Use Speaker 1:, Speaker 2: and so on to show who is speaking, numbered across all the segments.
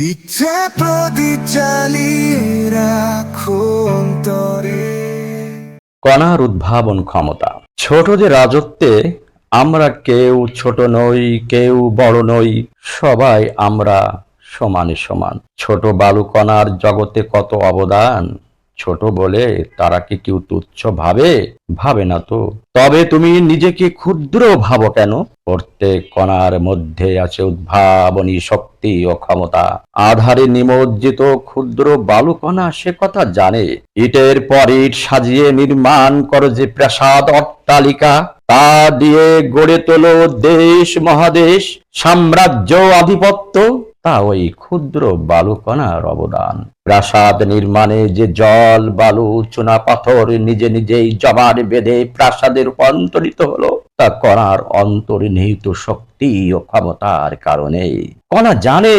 Speaker 1: ইচ্ছে প্রদীপ জ্বালিয়ে রাখো অন্তরে।
Speaker 2: কণার উদ্ভাবন ক্ষমতা। ছোট যে রাজত্বে আমরা কেউ ছোট নই, কেউ বড় নই, সবাই আমরা সমানে সমান। ছোট বালুকণার জগতে কত অবদান, ছোট বলে তারা কি কেউ তুচ্ছ ভাবে? ভাবে না তো। তবে তুমি নিজেকে ক্ষুদ্র ভাবো কেন? প্রত্যেক কণার মধ্যে আছে উদ্ভাবনী শক্তি। ও ক্ষমতা। আধারে নিমজ্জিত ক্ষুদ্র বালুকণা সে কথা জানে। ইটের পর ইট সাজিয়ে নির্মাণ করো যে প্রাসাদ অট্টালিকা, তা দিয়ে গড়ে তোলো দেশ মহাদেশ, সাম্রাজ্য আধিপত্য। তা ওই ক্ষুদ্র বালুকণার অবদান। প্রাসাদ নির্মাণে যে জল, বালু চুনা পাথর নিজে নিজেই জমাট বেঁধে প্রাসাদে রূপান্তরিত হলো। তা কণার অন্তর্নিহিত শক্তি ও ক্ষমতার কারণে। কণা জানে,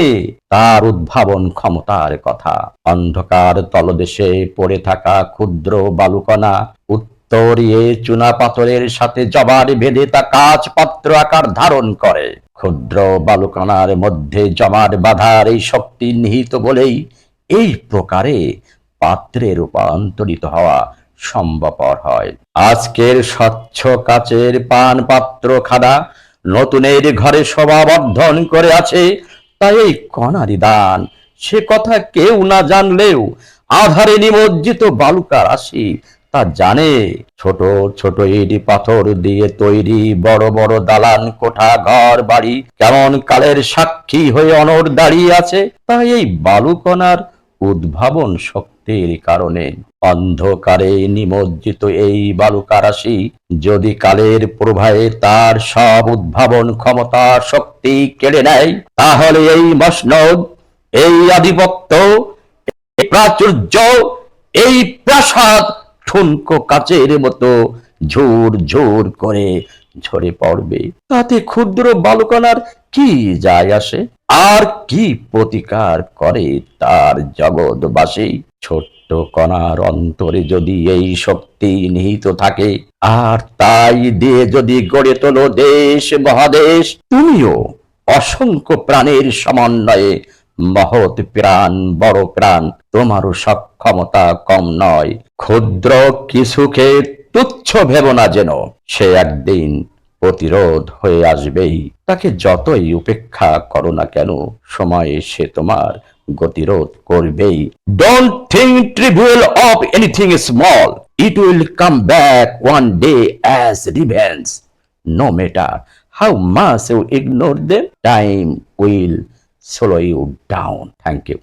Speaker 2: তার উদ্ভাবন ক্ষমতার কথা। অন্ধকার তলদেশে পড়ে থাকা ক্ষুদ্র বালুকণা, উত্তরিয়ে চুনা পাথরের সাথে জবার বেঁধে তা কাচ পাত্র আকার ধারণ করে। ক্ষুদ্র বালুকণার মধ্যে জমাট বাঁধার এই শক্তি নিহিত বলেই এই প্রকারে পাত্রে রূপান্তরিত হওয়া সম্ভবপর হয়। আজকের স্বচ্ছ কাচের পান পাত্র খাদা নতুনের ঘরে শোভাবর্ধন করে আছে তাই এই কণারি দান। সে কথা কেউ না জানলেও আধারে নিমজ্জিত বালুকা রাশি তা জানে। ছোট ছোট ইট পাথর দিয়ে তৈরি বড় বড় দালান, কোঠা, ঘর, বাড়ি কেমন কালের সাক্ষী হয়ে অনর দাঁড়িয়ে আছে? তাই এই বালুকণার উদ্ভাবন শক্তির কারণে অন্ধকারে নিমজ্জিত এই বালুকা রাশি যদি কালের প্রভাবে তার সব উদ্ভাবন ক্ষমতা শক্তি কেড়ে নেয়, তাহলে এই মসনদ, এই আধিপত্য প্রাচুর্য, এই প্রাসাদ ঠুনকো কাচের মতো ঝুর ঝুর করে ঝরে পড়বে। তাতে ক্ষুদ্র বালকনার কি যায় আসে? আর কি প্রতিকার করে তার জগৎবাসী? ছোট্ট কণার অন্তরে যদি এই শক্তি নিহিত থাকে, আর তাই দিয়ে যদি গড়ে তোলো দেশ মহাদেশ, তুমিও অসংখ্য প্রাণের সমন্বয়ে মহৎ প্রাণ, বড় প্রাণ, তোমারও সক্ষমতা কম নয়। ক্ষুদ্র কিছুকে তুচ্ছ ভেব না যেন, সে একদিন প্রতিরোধ হয়ে আসবেই। তাকে যতই উপেক্ষা করো না কেন, সময়ে সে তোমার গতিরোধ করবেই don't think trivial of anything small it will come back one day as revenge no matter how much you ignore them time will slow you down. Thank you.